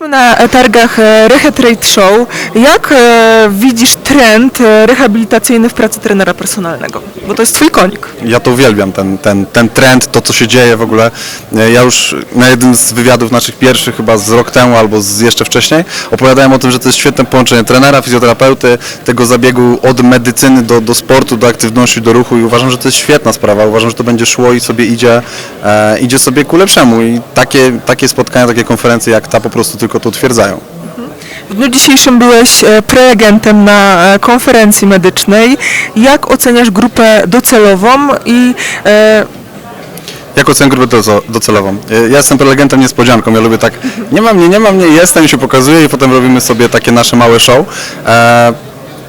Na targach e, Rehe Trade Show, jak e, widzisz trend e, rehabilitacyjny w pracy trenera personalnego? Bo to jest twój konik. Ja to uwielbiam, ten, ten, ten trend, to co się dzieje w ogóle. E, Ja już na jednym z wywiadów naszych pierwszych, chyba z rok temu albo z jeszcze wcześniej, opowiadałem o tym, że to jest świetne połączenie trenera, fizjoterapeuty, tego zabiegu od medycyny do, do sportu, do aktywności, do ruchu i uważam, że to jest świetna sprawa. Uważam, że to będzie szło i sobie idzie, e, idzie sobie ku lepszemu i takie, takie spotkania, takie konferencje jak ta po prostu tylko to utwierdzają. W dniu dzisiejszym byłeś e, prelegentem na e, konferencji medycznej. Jak oceniasz grupę docelową i e, Jak oceniam grupę doce- docelową? Ja jestem prelegentem niespodzianką, ja lubię tak, nie ma mnie, nie ma mnie, jestem, się pokazuję i potem robimy sobie takie nasze małe show.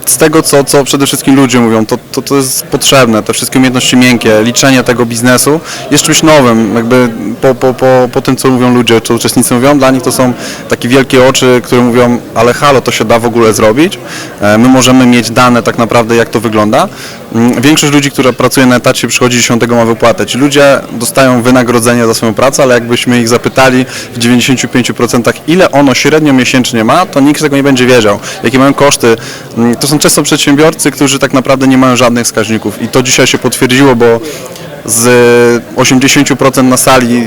Z tego, co, co przede wszystkim ludzie mówią, to, to, to jest potrzebne, te wszystkie umiejętności miękkie, liczenie tego biznesu jest czymś nowym, jakby po, po, po, po tym, co mówią ludzie, co uczestnicy mówią, dla nich to są takie wielkie oczy, które mówią, ale halo, to się da w ogóle zrobić, e, my możemy mieć dane tak naprawdę, jak to wygląda. Mm, Większość ludzi, która pracuje na etacie, przychodzi 10 ma wypłatę. Ci ludzie dostają wynagrodzenie za swoją pracę, ale jakbyśmy ich zapytali w 95% ile ono średnio miesięcznie ma, to nikt tego nie będzie wiedział. Jakie mają koszty. Mm, To są często przedsiębiorcy, którzy tak naprawdę nie mają żadnych wskaźników i to dzisiaj się potwierdziło, bo z 80% na sali,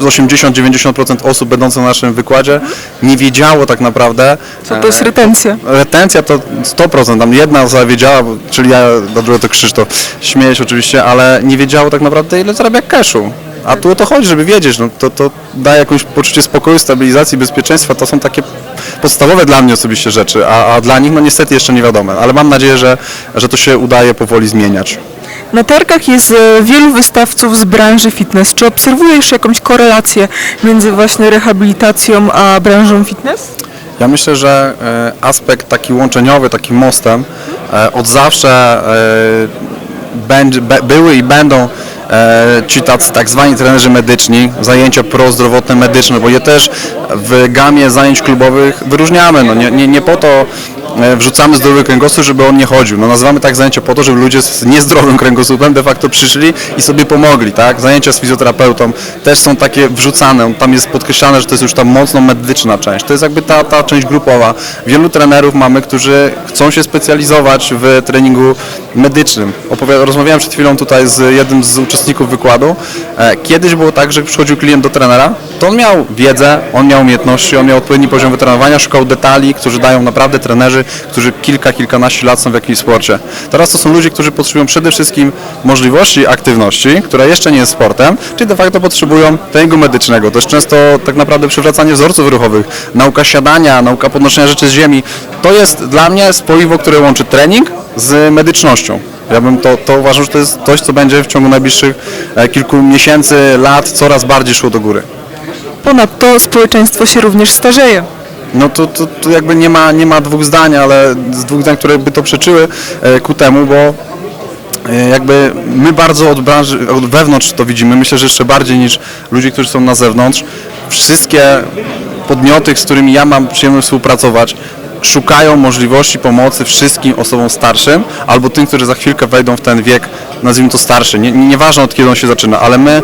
z 80-90% osób będących na naszym wykładzie nie wiedziało tak naprawdę, co to jest retencja? Retencja to 100%, tam jedna osoba wiedziała, czyli ja, na drugie to Krzysztof, śmieję się oczywiście, ale nie wiedziało tak naprawdę ile zarabia cashu. A tu o to chodzi, żeby wiedzieć, no to, to daje jakieś poczucie spokoju, stabilizacji, bezpieczeństwa, to są takie podstawowe dla mnie osobiście rzeczy, a, a dla nich no niestety jeszcze nie wiadome, ale mam nadzieję, że, że to się udaje powoli zmieniać. Na targach jest e, wielu wystawców z branży fitness. Czy obserwujesz jakąś korelację między właśnie rehabilitacją a branżą fitness? Ja myślę, że e, aspekt taki łączeniowy, takim mostem e, od zawsze będzie, były i będą ci tacy tak zwani trenerzy medyczni, zajęcia prozdrowotne medyczne, bo je też w gamie zajęć klubowych wyróżniamy. No, nie, nie, nie po to e, wrzucamy zdrowy kręgosłup, żeby on nie chodził. No, nazywamy tak zajęcia po to, żeby ludzie z niezdrowym kręgosłupem de facto przyszli i sobie pomogli. Tak? Zajęcia z fizjoterapeutą też są takie wrzucane. Tam jest podkreślane, że to jest już ta mocno medyczna część. To jest jakby ta, ta część grupowa. Wielu trenerów mamy, którzy chcą się specjalizować w treningu medycznym. Rozmawiałem przed chwilą tutaj z jednym z uczestników wykładu. E, Kiedyś było tak, że przychodził klient do trenera, to on miał wiedzę, on miał umiejętności, on miał odpowiedni poziom wytrenowania, szukał detali, którzy dają naprawdę trenerzy, którzy kilka, kilkanaście lat są w jakimś sporcie. Teraz to są ludzie, którzy potrzebują przede wszystkim możliwości aktywności, która jeszcze nie jest sportem, czyli de facto potrzebują treningu medycznego. To jest często tak naprawdę przywracanie wzorców ruchowych, nauka siadania, nauka podnoszenia rzeczy z ziemi. To jest dla mnie spoiwo, które łączy trening z medycznością. Ja bym to, to uważam, że to jest coś, co będzie w ciągu najbliższych e, kilku miesięcy, lat coraz bardziej szło do góry. Ponadto społeczeństwo się również starzeje. No to, to, to jakby nie ma, nie ma dwóch zdań, ale z dwóch zdań, które by to przeczyły e, ku temu, bo e, jakby my bardzo od branży, od wewnątrz to widzimy, myślę, że jeszcze bardziej niż ludzie, którzy są na zewnątrz. Wszystkie podmioty, z którymi ja mam przyjemność współpracować, szukają możliwości pomocy wszystkim osobom starszym albo tym, którzy za chwilkę wejdą w ten wiek, nazwijmy to starszy. Nie, nie, nieważne od kiedy on się zaczyna, ale my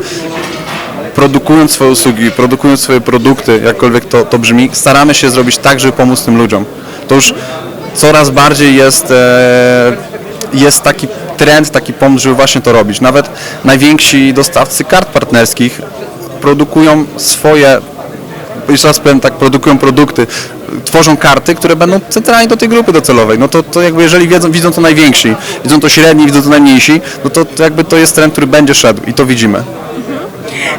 produkując swoje usługi, produkując swoje produkty, jakkolwiek to, to brzmi, staramy się zrobić tak, żeby pomóc tym ludziom. To już coraz bardziej jest, e, jest taki trend, taki pomysł, żeby właśnie to robić. Nawet najwięksi dostawcy kart partnerskich produkują swoje, jeszcze raz powiem tak, produkują produkty, tworzą karty, które będą centralnie do tej grupy docelowej. No to, to jakby jeżeli wiedzą, widzą to najwięksi, widzą to średni, widzą to najmniejsi, no to, to jakby to jest trend, który będzie szedł i to widzimy.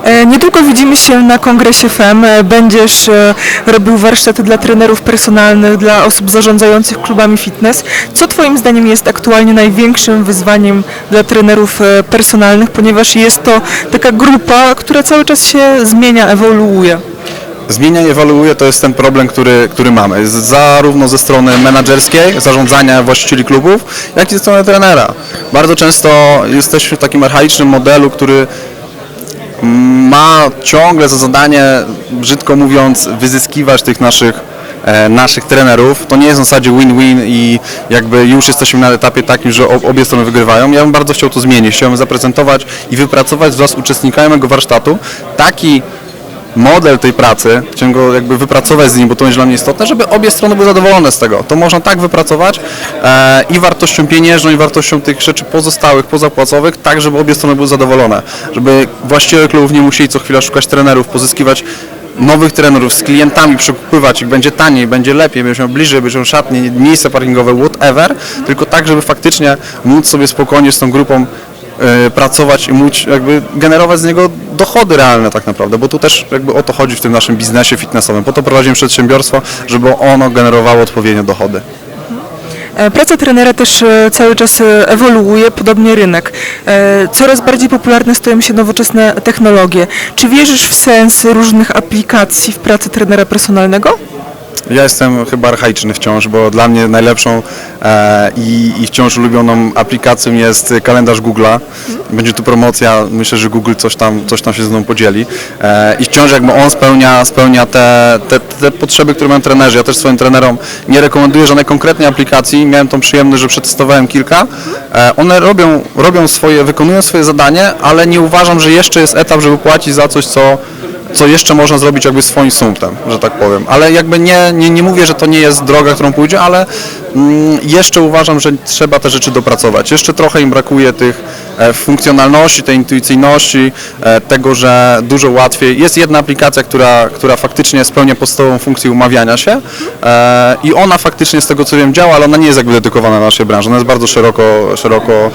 E, Niedługo widzimy się na kongresie FEM. E, Będziesz e, robił warsztaty dla trenerów personalnych, dla osób zarządzających klubami fitness. Co Twoim zdaniem jest aktualnie największym wyzwaniem dla trenerów personalnych, ponieważ jest to taka grupa, która cały czas się zmienia, ewoluuje. Zmienia i ewoluuje, to jest ten problem, który, który mamy. Zarówno ze strony menedżerskiej, zarządzania właścicieli klubów, jak i ze strony trenera. Bardzo często jesteśmy w takim archaicznym modelu, który ma ciągle za zadanie, brzydko mówiąc, wyzyskiwać tych naszych e, naszych trenerów. To nie jest w zasadzie win-win i jakby już jesteśmy na etapie takim, że ob- obie strony wygrywają. Ja bym bardzo chciał to zmienić. Chciałbym zaprezentować i wypracować wraz z uczestnikami mojego warsztatu taki model tej pracy, chciałem go jakby wypracować z nim, bo to będzie dla mnie istotne, żeby obie strony były zadowolone z tego. To można tak wypracować e, i wartością pieniężną, i wartością tych rzeczy pozostałych, pozapłacowych, tak, żeby obie strony były zadowolone. Żeby właściciele klubów nie musieli co chwila szukać trenerów, pozyskiwać nowych trenerów, z klientami przekupywać ich, będzie taniej, będzie lepiej, będziemy bliżej, będą szatnie, miejsca parkingowe, whatever, tylko tak, żeby faktycznie móc sobie spokojnie z tą grupą pracować i móc jakby generować z niego dochody realne tak naprawdę, bo tu też jakby o to chodzi w tym naszym biznesie fitnessowym. Po to prowadzimy przedsiębiorstwo, żeby ono generowało odpowiednie dochody. E, Praca trenera też e, cały czas e, ewoluuje, podobnie rynek. E, Coraz bardziej popularne stają się nowoczesne technologie. Czy wierzysz w sens różnych aplikacji w pracy trenera personalnego? Ja jestem chyba archaiczny wciąż, bo dla mnie najlepszą e, i, i wciąż ulubioną aplikacją jest kalendarz Google'a. Będzie tu promocja, myślę, że Google coś tam, coś tam się ze mną podzieli. E, I wciąż jakby on spełnia, spełnia te, te, te potrzeby, które mają trenerzy. Ja też swoim trenerom nie rekomenduję żadnej konkretnej aplikacji. Miałem tą przyjemność, że przetestowałem kilka. E, one robią, robią swoje, wykonują swoje zadanie, ale nie uważam, że jeszcze jest etap, żeby płacić za coś, co co jeszcze można zrobić jakby swoim sumptem, że tak powiem. Ale jakby nie, nie, nie mówię, że to nie jest droga, którą pójdzie, ale jeszcze uważam, że trzeba te rzeczy dopracować. Jeszcze trochę im brakuje tych e, funkcjonalności, tej intuicyjności, e, tego, że dużo łatwiej. Jest jedna aplikacja, która, która faktycznie spełnia podstawową funkcję umawiania się e, i ona faktycznie z tego co wiem działa, ale ona nie jest jakby dedykowana naszej branży. Ona jest bardzo szeroko, szeroko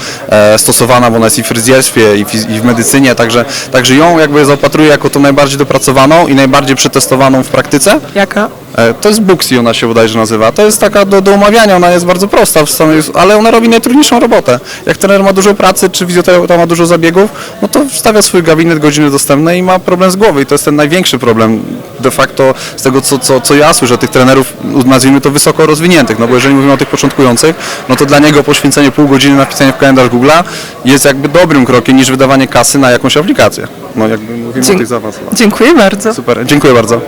stosowana, bo ona jest i w fryzjerstwie, i w, i w medycynie, także, także ją jakby zaopatruję jako tą najbardziej dopracowaną i najbardziej przetestowaną w praktyce. Jaka? E, To jest Booksy, ona się bodajże nazywa. To jest taka do, do umawiania, ona jest bardzo prosta, samej, ale ona robi najtrudniejszą robotę. Jak trener ma dużo pracy, czy fizjoterapeuta ma dużo zabiegów, no to wstawia swój gabinet, godziny dostępne i ma problem z głowy. I to jest ten największy problem de facto z tego, co, co, co ja słyszę, tych trenerów, nazwijmy to wysoko rozwiniętych, no bo jeżeli mówimy o tych początkujących, no to dla niego poświęcenie pół godziny na wpisanie w kalendarz Google'a jest jakby dobrym krokiem niż wydawanie kasy na jakąś aplikację. No jakby mówimy o Dzięki. tych zaawansowanych. Dziękuję bardzo. Super, dziękuję bardzo.